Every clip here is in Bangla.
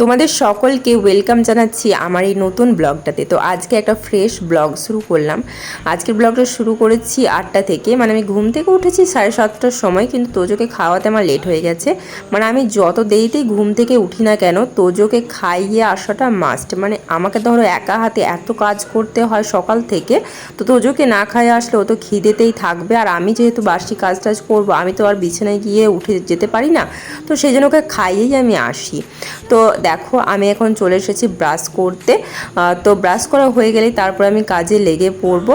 তোমাদের সকলকে ওয়েলকাম জানাচ্ছি আমার এই নতুন ব্লগটাতে। তো আজকে একটা ফ্রেশ ব্লগ শুরু করলাম। আজকের ব্লগটা শুরু করেছি আটটা থেকে। মানে আমি ঘুম থেকে উঠেছি সাড়ে সাতটার সময়, কিন্তু তোজোকে খাওয়াতে আমার লেট হয়ে গেছে। মানে আমি যত দেরিতেই ঘুম থেকে উঠি না কেন, তোজোকে খাইয়ে আসাটা মাস্ট মানে আমাকে ধরো একা হাতে এত কাজ করতে হয় সকাল থেকে, তো তোজোকে না খাইয়ে আসলে ও তো খিদেতেই থাকবে। আর আমি যেহেতু বাসি কাজ টাজ করব, আমি তো আর বিছানায় গিয়ে উঠে যেতে পারি না, তো সেই জন্য ওকে খাইয়েই আমি আসি। তো দেখো, আমি এখন চলে এসেছি ব্রাশ করতে। তো ব্রাশ করা হয়ে গেলেই তারপর আমি কাজে লেগে পড়ব।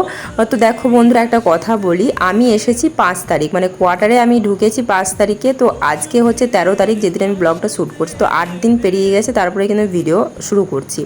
তো দেখো বন্ধুরা, একটা কথা বলি, আমি এসেছি পাঁচ তারিখ মানে কোয়ার্টারে আমি ঢুকেছি পাঁচ তারিখে, তো আজকে হচ্ছে তেরো তারিখ যেদিন আমি ব্লগটা শ্যুট করছি। তো আট দিন পেরিয়ে গেছে, তারপরে কিন্তু ভিডিও শুরু করছি।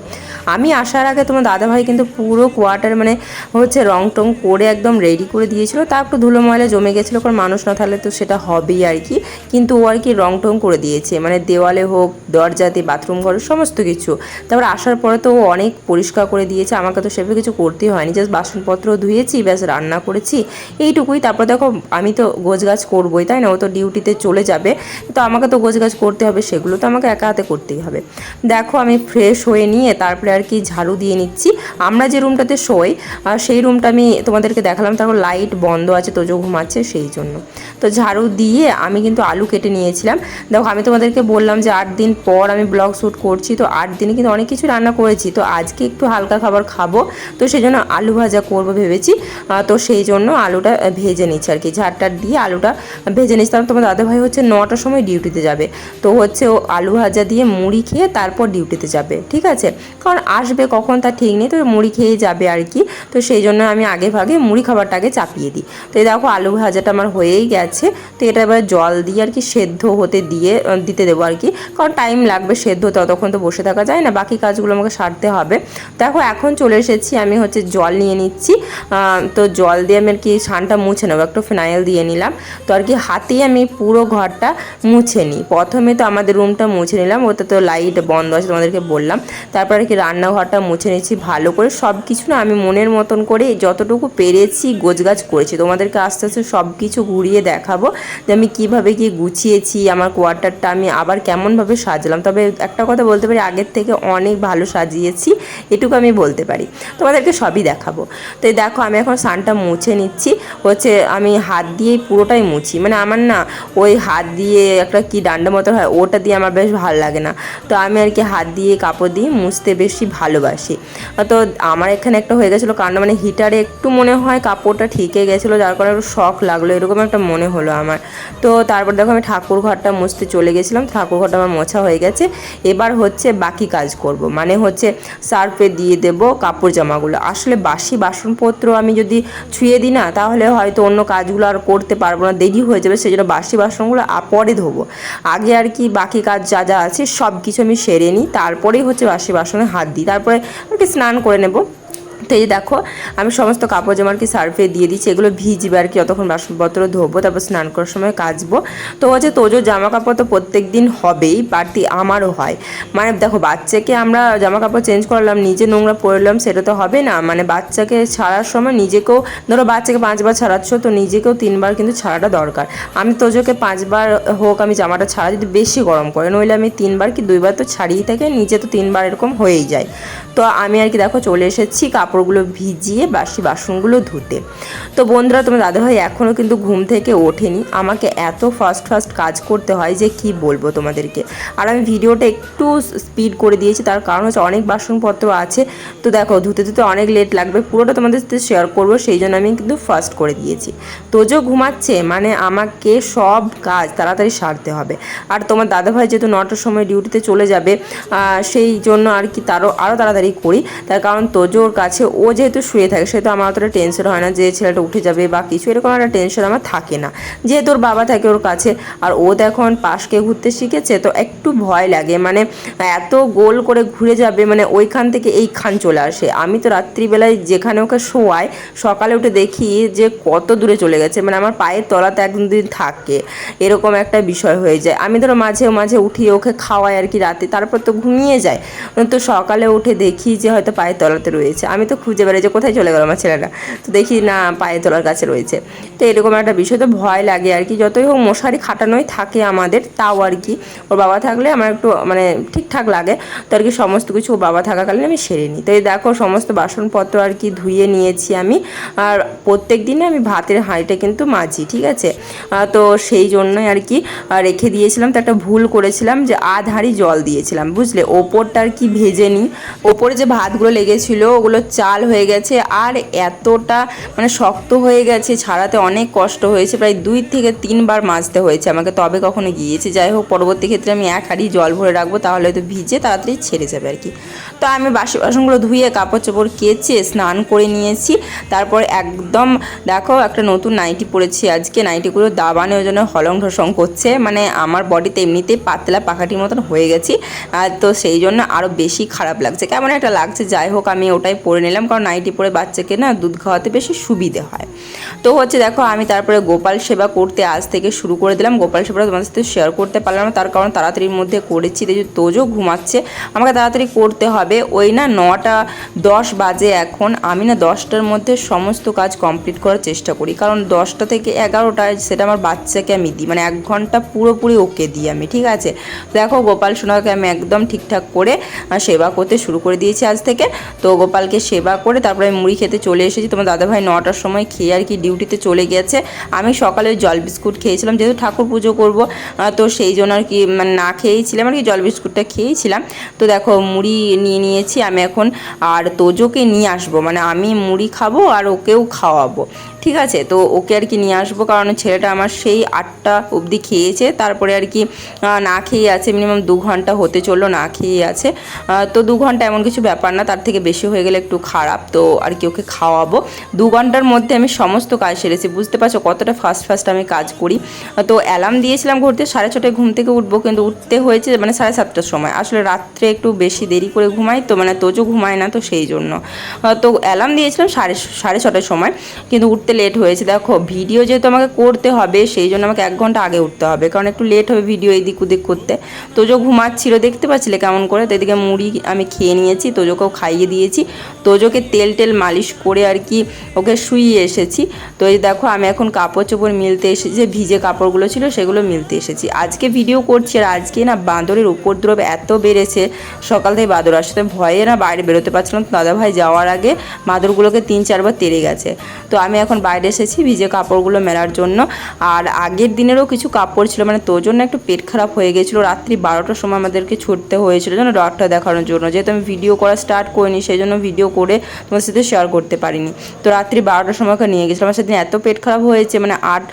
আমি আসার আগে তোমার দাদাভাই কিন্তু পুরো কোয়ার্টার মানে হচ্ছে রং টং করে একদম রেডি করে দিয়েছিল। তা একটু ধুলো ময়লা জমে গেছিল কারণ মানুষ না থাকলে তো সেটা হবেই আর কি। কিন্তু ও আর কি রং টং করে দিয়েছে মানে দেওয়ালে হোক, দরজাতে, বাথরুম ঘরে সমস্ত কিছু। তারপর আসার পরে তো ও অনেক পরিষ্কার করে দিয়েছে, আমাকে তো সেভাবে কিছু করতেই হয়নি। জাস্ট বাসনপত্র ধুয়েছি, ব্যাস রান্না করেছি। এইটুকুই, তারপর দেখো আমি তো গোছগাছ করবোই, তাই না? ও তো ডিউটিতে চলে যাবে, তো আমাকে তো গোছগাছ করতে হবে, সেগুলো তো আমাকে একা হাতে করতেই হবে। দেখো আমি ফ্রেশ হয়ে নিয়ে তারপরে আর কি ঝাড়ু দিয়ে নিচ্ছি। আমরা যে রুমটাতে শোই আর সেই রুমটা আমি তোমাদেরকে দেখালাম, তারপর লাইট বন্ধ আছে তোজো ঘুমাচ্ছে সেই জন্য। তো ঝাড়ু দিয়ে আমি কিন্তু আলু কেটে নিয়েছিলাম। দেখো আমি তোমাদেরকে বললাম যে আট দিন পর আমি ব্লগ শ্যুট করছি, তো আট দিনে কিন্তু অনেক কিছু রান্না করেছি। তো আজকে একটু হালকা খাবার খাব, তো সেই জন্য আলু ভাজা করব ভেবেছি। তো সেই জন্য আলুটা ভেজে নিচ্ছি আর কি। ঝাড়টা দিয়ে আলুটা ভেজে নিচ্ছি। তারপর তোমার দাদাভাই হচ্ছে নটার সময় ডিউটিতে যাবে। তো হচ্ছে ও আলু ভাজা দিয়ে মুড়ি খেয়ে তারপর ডিউটিতে যাবে, ঠিক আছে? কারণ আসবে কখন তা ঠিক নেই, তো মুড়ি খেয়ে যাবে আর কি। তো সেই জন্য আমি আগে ভাগে মুড়ি খাবারটা আগে চাপিয়ে দিই। তো এই দেখো আলু ভাজাটা আমার হয়েই গেছে। তো এটা এবার জল দিয়ে আর কি সেদ্ধ হতে দিয়ে দিতে দেবো আর কি। কারণ টাইম লাগবে সেদ্ধ ততক্ষণ তো বসে থাকা যায় না, বাকি কাজগুলো আমাকে সারতে হবে। দেখো, এখন চলে এসেছি, আমি হচ্ছে জল নিয়ে নিচ্ছি। তো জল দিয়ে আমি আর কি সানটা মুছে নেব, একটু ফিনাইল দিয়ে নিলাম। তো আর কি হাতেই আমি পুরো ঘরটা মুছে নিই। প্রথমে তো আমাদের রুমটা মুছে নিলাম, ওতে তো লাইট বন্ধ আছে তোমাদেরকে বললাম। তারপর আর কি রান্নাঘরটা মুছে নিচ্ছি ভালো করে। সব কিছু না আমি মনের মতন করে যতটুকু পেরেছি গোছগাছ করেছি। তোমাদেরকে আস্তে আস্তে সব কিছু ঘুরিয়ে দেখাবো যে আমি কীভাবে কি গুছিয়েছি, আমার কোয়ার্টারটা আমি আবার কেমনভাবে সাজলাম। তবে একটা কথা বলতে পারি, আগের থেকে অনেক ভালো সাজিয়েছি, এটুকু আমি বলতে পারি। তোমাদেরকে সবই দেখাবো। তো এই দেখো, আমি এখন সানটা মুছে নিচ্ছি। হচ্ছে আমি হাত দিয়েই পুরোটাই মুছি। মানে আমার না ওই হাত দিয়ে একটা কি ডান্ডা মতো হয়, ওটা দিয়ে আমার বেশ ভালো লাগে না। তো আমি আর কি হাত দিয়ে কাপড় দিয়ে মুছতে বেশি ভালোবাসি। তো আমার এখানে একটা হয়ে গেছিল কারণ মানে হিটারে একটু মনে হয় কাপড়টা ঠিকে গেছিল, যার কারণে একটু শখ লাগল, এরকম একটা মনে হলো আমার। তো তারপর দেখো আমি ঠাকুর ঘরটা মুছতে চলে গেছিলাম ঠাকুর ঘরটা আমার মোছা হয়ে গেছে। এবার হচ্ছে বাকি কাজ করব। মানে হচ্ছে সার্ফে দিয়ে দেব কাপড় জামাগুলো। আসলে বাসি বাসনপত্র আমি যদি ছুঁয়ে দিই না, তাহলে হয়তো অন্য কাজগুলো আর করতে পারব না, দেরি হয়ে যাবে সেই জন্য বাসি বাসনগুলো পরে ধোবো। আগে আর কি বাকি কাজ যা যা আছে সব কিছু আমি সেরে নিই, তারপরেই হচ্ছে বাসি বাসনে হাত দিই। তারপরে আর কি স্নান করে নেব। এই দেখো, আমি সমস্ত কাপড় জামা কি সার্ফে দিয়ে দিচ্ছি। এগুলো ভিজবে আর কি যতক্ষণ বাসনপত্র ধোবো, তারপর স্নান করার সময় কাচবো। তো হচ্ছে তোজো জামা কাপড় তো প্রত্যেক দিন হবেই, বাড়তি আমারও হয়। মানে দেখো, বাচ্চাকে আমরা জামা কাপড় চেঞ্জ করলাম, নিজে নোংরা পরলাম, সেটা তো হবে না। মানে বাচ্চাকে ছাড়ার সময় নিজেকেও, ধরো বাচ্চাকে পাঁচবার ছাড়াচ্ছ, তো নিজেকেও তিনবার কিন্তু ছাড়াটা দরকার। আমি তোজোকে পাঁচবার হোক, আমি জামাটা ছাড়া যদি বেশি গরম করে, নইলে আমি তিনবার কি দুইবার তো ছাড়িয়ে থাকে, নিজে তো তিনবার এরকম হয়েই যায়। তো আমি আর কি দেখো চলে এসেছি কাপড়গুলো ভিজিয়ে বাসি বাসনগুলো ধুতে। তো বন্ধুরা, তোমার দাদাভাই এখনও কিন্তু ঘুম থেকে ওঠেনি। আমাকে এত ফাস্ট ফাস্ট কাজ করতে হয় যে কি বলব তোমাদেরকে। আর আমি ভিডিওটা একটু স্পিড করে দিয়েছি, তার কারণ হচ্ছে অনেক বাসনপত্র আছে। তো দেখো, ধুতে ধুতে অনেক লেট লাগবে। পুরোটা তোমাদের সাথে শেয়ার করব, সেই জন্য আমি কিন্তু ফার্স্ট করে দিয়েছি। তোজো ঘুমাচ্ছে মানে আমাকে সব কাজ তাড়াতাড়ি সারতে হবে। আর তোমার দাদাভাই যেহেতু নটার সময় ডিউটিতে চলে যাবে সেই জন্য আর কি তারও আরও তাড়াতাড়ি করি। তার কারণ তোজোর কাছে ও যেহেতু শুয়ে থাকে সেহেতু আমার অতটা টেনশন হয় না যে ছেলেটা উঠে যাবে বা কিছু, এরকম একটা টেনশন আমার থাকে না। যেহেতু ওর বাবা থাকে ওর কাছে, আর ও তো এখন পাশকে ঘুরতে শিখেছে, তো একটু ভয় লাগে। মানে এত গোল করে ঘুরে যাবে মানে ওইখান থেকে এইখান চলে আসে। আমি তো রাত্রিবেলায় যেখানে ওকে শোয়াই, সকালে উঠে দেখি যে কত দূরে চলে গেছে। মানে আমার পায়ের তলাতে একদিন থাকে, এরকম একটা বিষয় হয়ে যায়। আমি ধরো মাঝে মাঝে উঠিয়ে ওকে খাওয়াই আর কি রাতে, তারপর তো ঘুমিয়ে যায়। তো সকালে উঠে দেখি যে হয়তো পায়ের তলাতে রয়েছে। আমি তো খুঁজে বেড়াই যে কোথায় চলে গেল আমার ছেলেটা। তো দেখি না, পায়ে তোলার কাছে রয়েছে। তো এরকম একটা বিষয়, তো ভয় লাগে আর কি। যতই হোক মশারি খাটানোই থাকে আমাদের, তাও আর কি। ওর বাবা থাকলে আমার একটু মানে ঠিকঠাক লাগে। তো আর কি সমস্ত কিছু ওর বাবা থাকাকালীন আমি সেরে নিই। তো এই দেখো, সমস্ত বাসনপত্র আর কি ধুয়ে নিয়েছি আমি। আর প্রত্যেক দিনে আমি ভাতের হাঁড়িটা কিন্তু মাজি, ঠিক আছে? তো সেই জন্যই আর কি রেখে দিয়েছিলাম। তো একটা ভুল করেছিলাম যে আধ হাঁড়ি জল দিয়েছিলাম, বুঝলে? ওপরটা আর কি ভেজে নিই। ওপরে যে ভাতগুলো লেগেছিল, ওগুলো চাল হয়ে গেছে আর এতটা মানে শক্ত হয়ে গেছে, ছাড়াতে অনেক কষ্ট হয়েছে। প্রায় দুই থেকে তিনবার মাজতে হয়েছে আমাকে, তবে কখনো গিয়েছে। যাই হোক, পরবর্তী ক্ষেত্রে আমি এক হাঁড়ি জল ভরে রাখব, তাহলে হয়তো ভিজে তাড়াতাড়ি ছেড়ে যাবে আর কি। তো আমি বাসি বাসনগুলো ধুয়ে কাপড় চোপড় কেচে স্নান করে নিয়েছি। তারপর একদম দেখো, একটা নতুন নাইটি পরেছি আজকে। নাইটিগুলো দাবানে ওই জন্য হলং ঢসং করছে। মানে আমার বডিতে এমনিতেই পাতলা পাখাটির মতন হয়ে গেছি। আর তো সেই জন্য আরও বেশি খারাপ লাগছে। কেমন একটা লাগছে, যাই হোক, আমি ওটাই পরে নিলাম, কারণ নাইটি পরে বাচ্চাকে না দুধ খাওয়াতে বেশি সুবিধে হয়। তো হচ্ছে দেখো, আমি তারপরে গোপাল সেবা করতে আজ থেকে শুরু করে দিলাম। গোপাল সেবাটা তোমাদের সাথে শেয়ার করতে পারলাম না, তার কারণ তাড়াতাড়ির মধ্যে করেছি, দেখি তোজও ঘুমাচ্ছে। আমাকে তাড়াতাড়ি করতে হবে। ওই না নটা দশ বাজে এখন। আমি না দশটার মধ্যে সমস্ত কাজ কমপ্লিট করার চেষ্টা করি, কারণ দশটা থেকে এগারোটায় সেটা আমার বাচ্চাকে আমি দিই। মানে এক ঘণ্টা পুরোপুরি ওকে দিই আমি, ঠিক আছে? দেখো, গোপাল সোনাকে আমি একদম ঠিকঠাক করে সেবা করতে শুরু করে দিয়েছি আজ থেকে। তো গোপালকে সেবা করে তারপরে আমি মুড়ি খেতে চলে এসেছি। তোমার দাদাভাই নটার সময় খেয়ে আর কি ডিউটিতে চলে গেছে। আমি সকালে জল বিস্কুট খেয়েছিলাম, যেহেতু ঠাকুর পুজো করব তো সেই জন্য আর কি মানে না খেয়েছিলাম আর কি, জল বিস্কুটটা খেয়েছিলাম। তো দেখো, মুড়ি নিয়ে নিয়েছি আমি এখন। আর তোজোকে নিয়ে আসব মানে আমি মুড়ি খাব আর ওকেও খাওয়াবো। ঠিক আছে, তো ওকে আর কি নিয়ে আসব, কারণ ছেলেটা আমার সেই আটটা অবধি খেয়েছে। তারপরে আর কি না খেয়ে আছে মিনিমাম দু ঘণ্টা হতে চলল না খেয়ে আছে। তো দু ঘণ্টা এমন কিছু ব্যাপার না, তার থেকে বেশি হয়ে গেলে একটু খারাপ, তো আর কি ওকে খাওয়াবো। দু ঘণ্টার মধ্যে আমি সমস্ত কাজ সেরেছি, বুঝতে পারছ কতটা ফাস্ট ফাস্ট আমি কাজ করি। তো অ্যালার্ম দিয়েছিলাম ঘুরতে সাড়ে ছটায় ঘুম থেকে উঠবো, কিন্তু উঠতে হয়েছে মানে সাড়ে সাতটার সময়। আসলে রাত্রে একটু বেশি দেরি করে ঘুমাই, তো মানে তোজো ঘুমায় না তো সেই জন্য। তো অ্যালার্ম দিয়েছিলাম সাড়ে সাড়ে ছটার সময়, কিন্তু উঠতে লেট হয়েছে। দেখো ভিডিও যেহেতু আমাকে করতে হবে, সেই জন্য আমাকে এক ঘণ্টা আগে উঠতে হবে, কারণ একটু লেট হবে ভিডিও এদিক ওদিক করতে। তোজো ঘুমাচ্ছিল, দেখতে পাচ্ছিলে কেমন করে? তো এদিকে মুড়ি আমি খেয়ে নিয়েছি, তোজোকেও খাইয়ে দিয়েছি। তোজোকে তেল টেল মালিশ করে আর কি ওকে শুইয়ে এসেছি। তো এই দেখো, আমি এখন কাপড় চোপড় মিলতে এসেছি, যে ভিজে কাপড়গুলো ছিল সেগুলো মিলতে এসেছি। আজকে ভিডিও করছি আর আজকে না বাঁদরের উপদ্রব এত বেড়েছে, সকাল থেকে বাঁদর আসতে ভয়ে না বাইরে বেরোতে পারছিলাম দাদাভাই যাওয়ার আগে বাঁদরগুলোকে তিন চারবার তেড়ে গেছে। তো আমি এখন বাইরে এসেছি ভিজে কাপড়গুলো মেলার জন্য। আর আগের দিনেরও কিছু কাপড় ছিল মানে তোর জন্য একটু পেট খারাপ হয়ে গেছিল। রাত্রি বারোটার সময় আমাদেরকে ছুটতে হয়েছিল যেন ডক্টর দেখানোর জন্য। যেহেতু আমি ভিডিও করা স্টার্ট করিনি সেই জন্য ভিডিও করে তোমার সাথে শেয়ার করতে পারিনি। তো রাত্রি বারোটার সময় নিয়ে গেছিলাম। আমার সেদিন এত পেট খারাপ হয়েছে মানে আট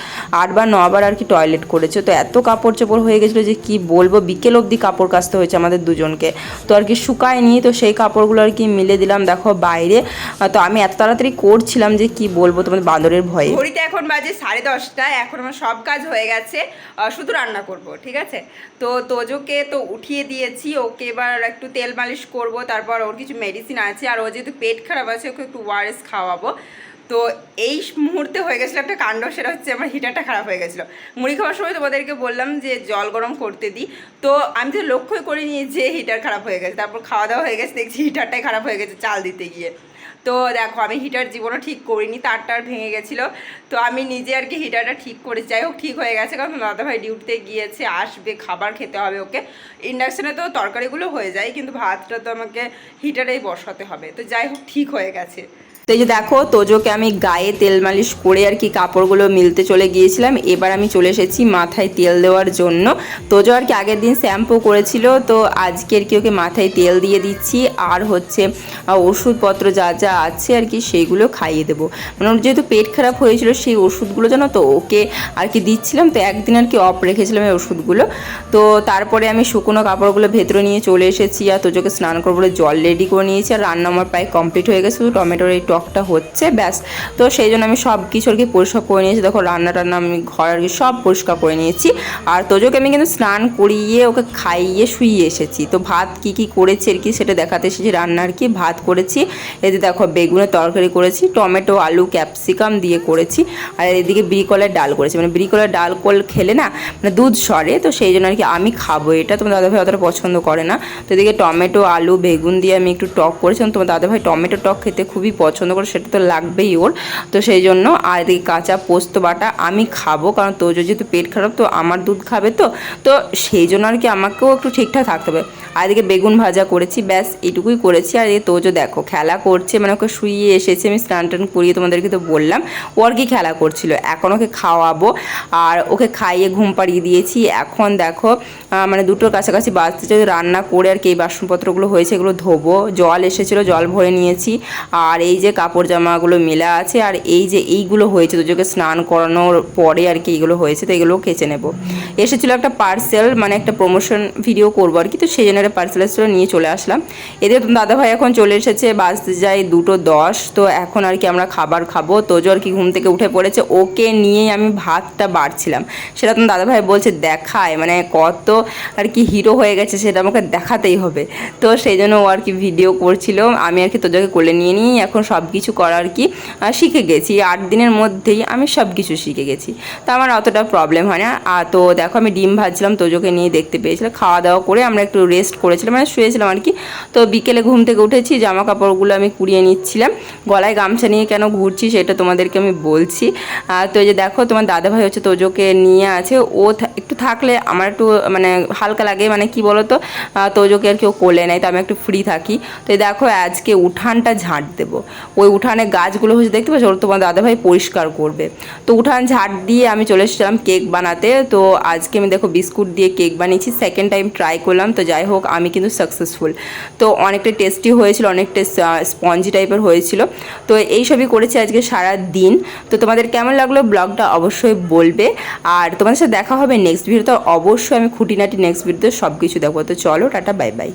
আটবার নবার আর কি টয়লেট করেছে। তো এত কাপড় চোপড় হয়ে গেছিল যে কি বলব, বিকেল অবধি কাপড় কাচতে হয়েছে আমাদের দুজনকে। তো আর কি শুকায়নি, তো সেই কাপড়গুলো আর কি মিলে দিলাম। দেখো বাইরে তো আমি এত তাড়াতাড়ি করছিলাম যে কি বলব তোমাদের বাঁদরের ভয়ে। ঘড়িতে এখন বাজে সাড়ে দশটা, এখন আমার সব কাজ হয়ে গেছে শুধু রান্না করব, ঠিক আছে? তো তোজোকে তো উঠিয়ে দিয়েছি, ওকে এবার একটু তেল মালিশ করব, তারপর ওর কিছু মেডিসিন আছে, আর ও যেহেতু পেট খারাপ আছে, ওকে একটু ওয়ারেস খাওয়াবো। তো এই মুহূর্তে হয়ে গেছিল একটা কাণ্ড, সেটা হচ্ছে আমার হিটারটা খারাপ হয়ে গেছিল। মুড়ি খাওয়ার সময় তোমাদেরকে বললাম যে জল গরম করতে দিই, তো আমি তো লক্ষ্যই করিনি যে হিটার খারাপ হয়ে গেছে, তারপর খাওয়া দাওয়া হয়ে গেছে, দেখছি হিটারটাই খারাপ হয়ে গেছে চাল দিতে গিয়ে। তো দেখো, আমি হিটার জীবনও ঠিক করিনি, তার টার ভেঙে গেছিল। তো আমি নিজে আর কি হিটারটা ঠিক করে যাই হোক, ঠিক হয়ে গেছে, কারণ দাদাভাই ডিউটিতে গিয়েছে, আসবে, খাবার খেতে হবে ওকে। ইন্ডাকশানে তো তরকারিগুলো হয়ে যায়, কিন্তু ভাতটা তো আমাকে হিটারেই বসাতে হবে। তো যাই হোক, ঠিক হয়ে গেছে। তো এই যে দেখো, তোজোকে আমি গায়ে তেল মালিশ করে আর কি কাপড়গুলো মিলতে চলে গিয়েছিলাম। এবার আমি চলে এসেছি মাথায় তেল দেওয়ার জন্য। তোজো আর কি আগের দিন শ্যাম্পু করেছিল, তো আজকে আর কি ওকে মাথায় তেল দিয়ে দিচ্ছি। আর হচ্ছে ওষুধপত্র যা যা আছে আর কি সেইগুলো খাইয়ে দেবো। মানে ওর যেহেতু পেট খারাপ হয়েছিল, সেই ওষুধগুলো জানো তো, ওকে আর কি দিচ্ছিলাম। তো একদিন আর কি অফ রেখেছিলাম এই ওষুধগুলো। তো তারপরে আমি শুকনো কাপড়গুলো ভেতরে নিয়ে চলে এসেছি। আর তোজোকে স্নান করব বলে জল রেডি করে নিয়েছি। আর রান্না আমার প্রায় কমপ্লিট হয়ে গেছে। শুধু টমেটোর এই টকটা হচ্ছে, ব্যাস। তো সেই জন্য আমি সব কিছু আর কি পরিষ্কার করে নিয়েছি। দেখো, রান্না টান্না আমি ঘর আর কি সব পরিষ্কার করে নিয়েছি। আর তোজোকে আমি কিন্তু স্নান করিয়ে ওকে খাইয়ে শুইয়ে এসেছি। তো ভাত কি কি করেছি আর কি সেটা দেখাতে এসেছি, রান্না আর কি ভাত করেছি। এতে দেখো, বেগুনের তরকারি করেছি, টমেটো, আলু, ক্যাপসিকাম দিয়ে করেছি। আর এদিকে বিরিকলের ডাল করেছি। মানে বিরিকলের ডাল কল খেলে না মানে দুধ সরে, তো সেই জন্য আর কি আমি খাব এটা। তোমার দাদাভাই অতটা পছন্দ করে না। তো এদিকে টমেটো, আলু, বেগুন দিয়ে আমি একটু টক করেছিলাম তোমার দাদাভাই টমেটো টক খেতে খুবই পছন্দ করে সেটা তো লাগবেই ওর। তো সেই জন্য আর এদিকে কাঁচা পোস্ত বাটা আমি খাব, কারণ তোজো যেহেতু পেট খারাপ, তো আমার দুধ খাবে তো। তো সেই জন্য আর কি আমাকেও একটু ঠিকঠাক থাকতে হবে। আর এদিকে বেগুন ভাজা করেছি, ব্যাস এটুকুই করেছি। আর এই তোজো দেখো খেলা করছে মানে ওকে শুয়ে এসেছে, আমি স্নান টান করিয়ে তোমাদেরকে তো বললাম। ও আর কি খেলা করছিল, এখন ওকে খাওয়াবো। আর ওকে খাইয়ে ঘুম পাড়িয়ে দিয়েছি। এখন দেখো মানে দুটোর কাছাকাছি বাজতে যদি রান্না করে আর কি এই বাসনপত্রগুলো হয়েছে, এগুলো ধোবো। জল এসেছিল, জল ভরে নিয়েছি। আর এই যে কাপড় জামাগুলো মেলা আছে আর এই যে এইগুলো হয়েছে দুজোকে স্নান করানোর পরে আর কি এইগুলো হয়েছে, তো এগুলো কেচে নেব। এসেছিল একটা পার্সেল মানে একটা প্রমোশন ভিডিও করব আর কি, তো সেই জন্য একটা পার্সেল এসেছিল, নিয়ে চলে আসলাম। এদের দাদাভাই এখন চলে এসেছে, বাজতে যায় দুটো দশ, তো এখন আর কি আমরা খাবার খাব। তোজো আর কি ঘুম থেকে উঠে পড়েছে, ওকে নিয়েই আমি ভাতটা বাড়ছিলাম। সেটা তোমার দাদাভাই বলছে, দেখায় মানে কত আর কি হিরো হয়ে গেছে, সেটা আমাকে দেখাতেই হবে। তো সেই জন্য ও আর কি ভিডিও করছিল। আমি আর কি তোজোকে কোলে নিয়ে নিই, এখন সব কিছু করার কি শিখে গেছি। আট দিনের মধ্যেই আমি সব কিছু শিখে গেছি। তো আমার অতটা প্রবলেম হয় না। আর তো দেখো আমি ডিম ভাজছিলাম তোজোকে নিয়ে দেখতে পেয়েছিলাম। খাওয়া দাওয়া করে আমরা একটু রেস্ট করেছিলাম মানে শুয়েছিলাম আর কি। তো বিকেলে ঘুম থেকে উঠেছি জামা কাপড়গুলো আমি কুড়িয়ে নিচ্ছিলাম। গলায় গামছা নিয়ে কেন ঘুরছি সেটা তোমাদেরকে আমি বলছি। তো যে দেখো তোমার দাদাভাই হচ্ছে তোজোকে নিয়ে আছে। ও একটু থাকলে আমার একটু মানে হালকা লাগে মানে কি আহ, তোজোকে আর কি ও কোলে নেয় তো আমি একটু ফ্রি থাকি। তো দেখো আজকে উঠানটা ঝাঁট দেবো। ওই উঠানে গাছগুলো হচ্ছে দেখতে পাচ্ছ? ওর তোমার দাদাভাই পরিষ্কার করবে। তো উঠান ঝাঁট দিয়ে আমি চলে এসেছিলাম কেক বানাতে। তো আজকে আমি দেখো বিস্কুট দিয়ে কেক বানিয়েছি সেকেন্ড টাইম ট্রাই করলাম। তো যাই হোক, আমি কিন্তু সাকসেসফুল তো অনেকটা টেস্টি হয়েছিল, অনেকটা স্পঞ্জি টাইপের হয়েছিল। তো এইসবই করেছি আজকে সারা দিন তো তোমাদের কেমন লাগল ব্লগটা অবশ্যই বলবে। আর তোমাদের সাথে দেখা হবে নেক্সট ভিডিওতে অবশ্যই আমি খুঁটিনাটি নেক্সট ভিডিওতে সব কিছু দেখব। তো চলো, টাটা বাই বাই